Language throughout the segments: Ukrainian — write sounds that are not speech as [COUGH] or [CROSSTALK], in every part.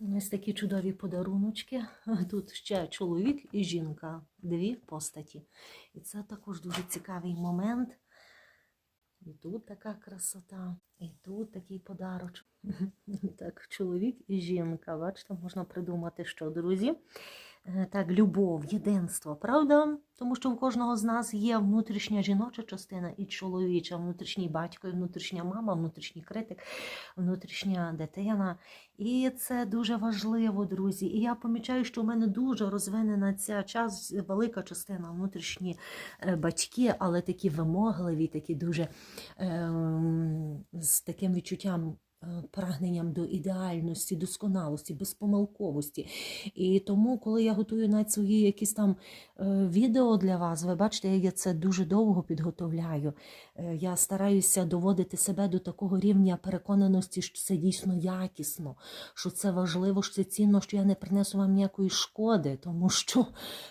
Ось такі чудові подаруночки. [LAUGHS] Тут ще чоловік і жінка, дві постаті. І це також дуже цікавий момент. І тут така красота, і тут такий подарочок. [LAUGHS] Так, чоловік і жінка. Бачите, можна придумати, що, друзі. Е, Так, любов, єдинство, правда? Тому що в кожного з нас є внутрішня жіноча частина і чоловіча, внутрішній батько, і внутрішня мама, внутрішній критик, внутрішня дитина. І це дуже важливо, друзі. І я помічаю, що в мене дуже розвинена ця час, велика частина внутрішні е, батьки, але такі вимогливі, такі дуже ем, з таким відчуттям. Е, Прагненням до ідеальності, досконалості, безпомилковості. І тому, коли я готую навіть свої якісь там е, відео для вас, ви бачите, я це дуже довго підготовляю. Е, Я стараюся доводити себе до такого рівня переконаності, що це дійсно якісно, що це важливо, що це цінно, що я не принесу вам ніякої шкоди, тому що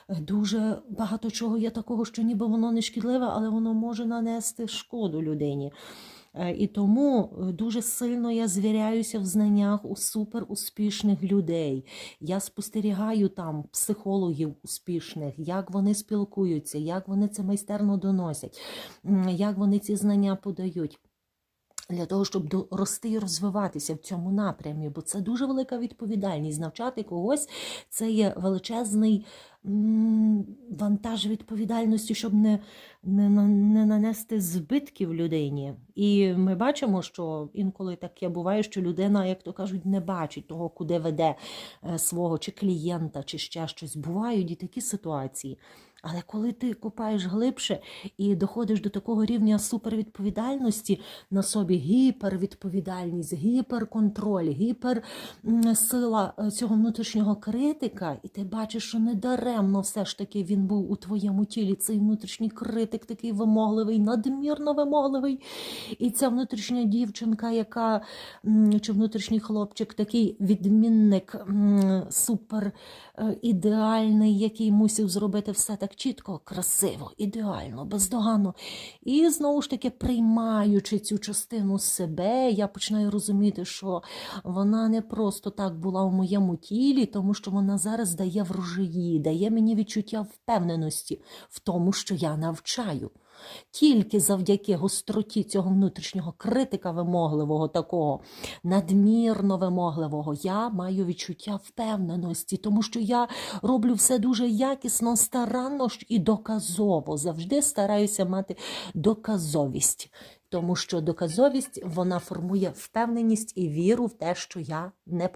дуже багато чого є такого, що ніби воно не шкідливе, але воно може нанести шкоду людині. Е, І тому е, дуже сильно я звіряюся в знаннях у суперуспішних людей. Я спостерігаю там психологів успішних, як вони спілкуються, як вони це майстерно доносять, як вони ці знання подають. Для того, щоб рости і розвиватися в цьому напрямі, бо це дуже велика відповідальність. Навчати когось це є величезний вантаж відповідальності, щоб не, не, не нанести збитків людині. І ми бачимо, що інколи таке буває, що людина, як то кажуть, не бачить того, куди веде е, свого чи клієнта, чи ще щось. Бувають і такі ситуації. Але коли ти копаєш глибше і доходиш до такого рівня супервідповідальності на собі, гіпервідповідальність, гіперконтроль, гіперсила е, цього внутрішнього критика, і ти бачиш, що недаремно все ж таки він був у твоєму тілі. Цей внутрішній критик такий вимогливий, надмірно вимогливий. І ця внутрішня дівчинка, яка чи внутрішній хлопчик, такий відмінник супер е, ідеальний, який мусив зробити все так чітко, красиво, ідеально, бездоганно. І знову ж таки, приймаючи цю частину себе, я починаю розуміти, що вона не просто так була в моєму тілі, тому що вона зараз дає врожаї, дає мені відчуття впевненості в тому, що я навчаю. Тільки завдяки гостроті цього внутрішнього критика вимогливого, такого надмірно вимогливого, я маю відчуття впевненості, тому що я роблю все дуже якісно, старанно і доказово. Завжди стараюся мати доказовість, тому що доказовість вона формує впевненість і віру в те, що я не